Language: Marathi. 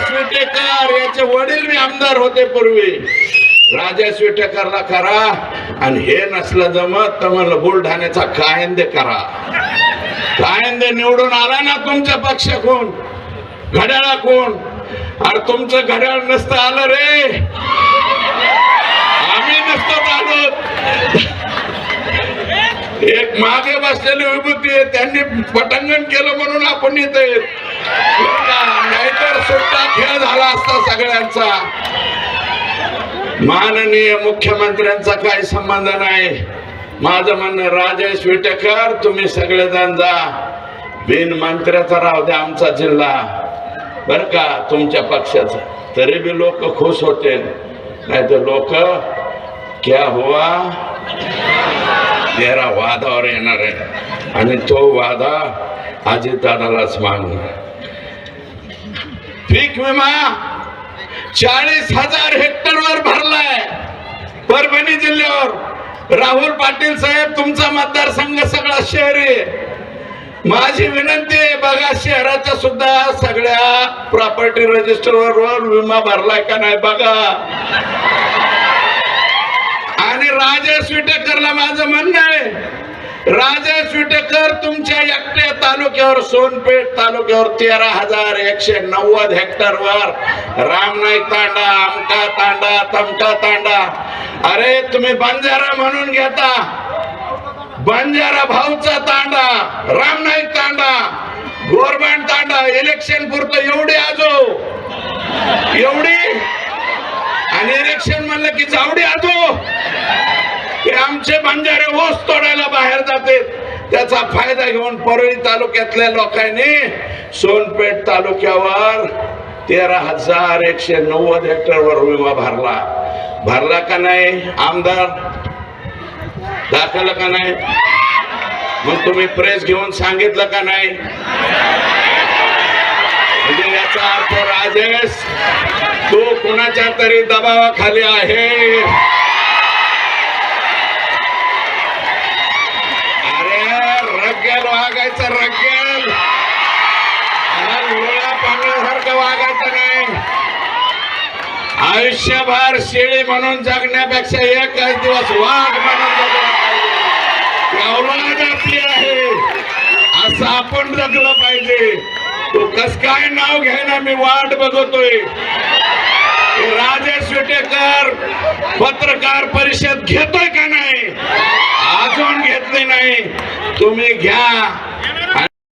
स्वीटेकर याचे वडील मी आमदार होते पूर्वी. राजा स्वीटेकरला करा आणि हे नसलं जमत तर म्हणलं बुलढाण्याचा कायंदे करा. कायंदे निवडून आला ना तुमच्या पक्ष कोण घड्याळा कोण अरे तुमचं घड्याळ नसतं आलं रे आम्ही नसतो आलो एक मागे बसलेली विभूती आहे. त्यांनी पटांगण केलं म्हणून आपण इथे नाहीतर सुट्टा खेळ झाला असता सगळ्यांचा. माननीय मुख्यमंत्र्यांचा काही संबंध नाही. माझं म्हणणं राजेश विटेकर तुम्ही सगळेजण जा. बिन मंत्र्याचा राहू द्या आमचा जिल्हा. बर का तुमच्या पक्षाचा. तरी बी लोक खुश होते नाही तर लोक क्या हुआ? तेरा वादावर येणार आहे. आणि तो वादा अजितदादालाच मागणार. पीक विमा चाळीस हजार हेक्टर वर भरलाय. परभणी जिल्ह्यावर. राहुल पाटील साहेब तुमचा मतदारसंघ सगळा शहर आहे. माझी विनंती आहे बघा शहराच्या सुद्धा सगळ्या प्रॉपर्टी रजिस्टर वर विमा भरलाय का नाही बघा. राजेश विटेकरला माझं म्हणणं आहे राजेश विटेकर तुमच्या एकट्या तालुक्यावर सोनपेठ तालुक्यावर तेरा हजार एकशे नव्वद हेक्टरवर रामनाईक तांडा आमका तांडा तमका तांडा. अरे तुम्ही बंजारा म्हणून घेता. बंजारा भाऊचा तांडा रामनाईक तांडा गोरबांड तांडा इलेक्शन पुरतं एवढी आजो. एवढी? आणि इलेक्शन म्हणलं की चावडी आतो की आमचे बंजारे ओस तोडायला बाहेर जाते त्याचा फायदा घेऊन परळी तालुक्यातल्या लोकांनी सोनपेठ तालुक्यावर तेरा हजार एकशे नव्वद हेक्टरवर विमा भरला. भरला का नाही आमदार? दाखवलं का नाही? मग तुम्ही प्रेस घेऊन सांगितलं का नाही? याचा अर्थ राजेश तू कुणाच्या तरी दबावाखाली आहे? अरे रग्गेल वागायचं रग्गेल. मुळा पाण्यासारखं वागायचं नाही. आयुष्यभर शिळी म्हणून जगण्यापेक्षा एकच दिवस वाघ म्हणून जगला पाहिजे. आहे. असं आपण जगलं पाहिजे. तो कस काय नाव घ्यायला मी वाट बघतोय? राजेश विटेकर पत्रकार परिषद घेतोय का नाही? अजून घेतली नाही. तुम्ही घ्या.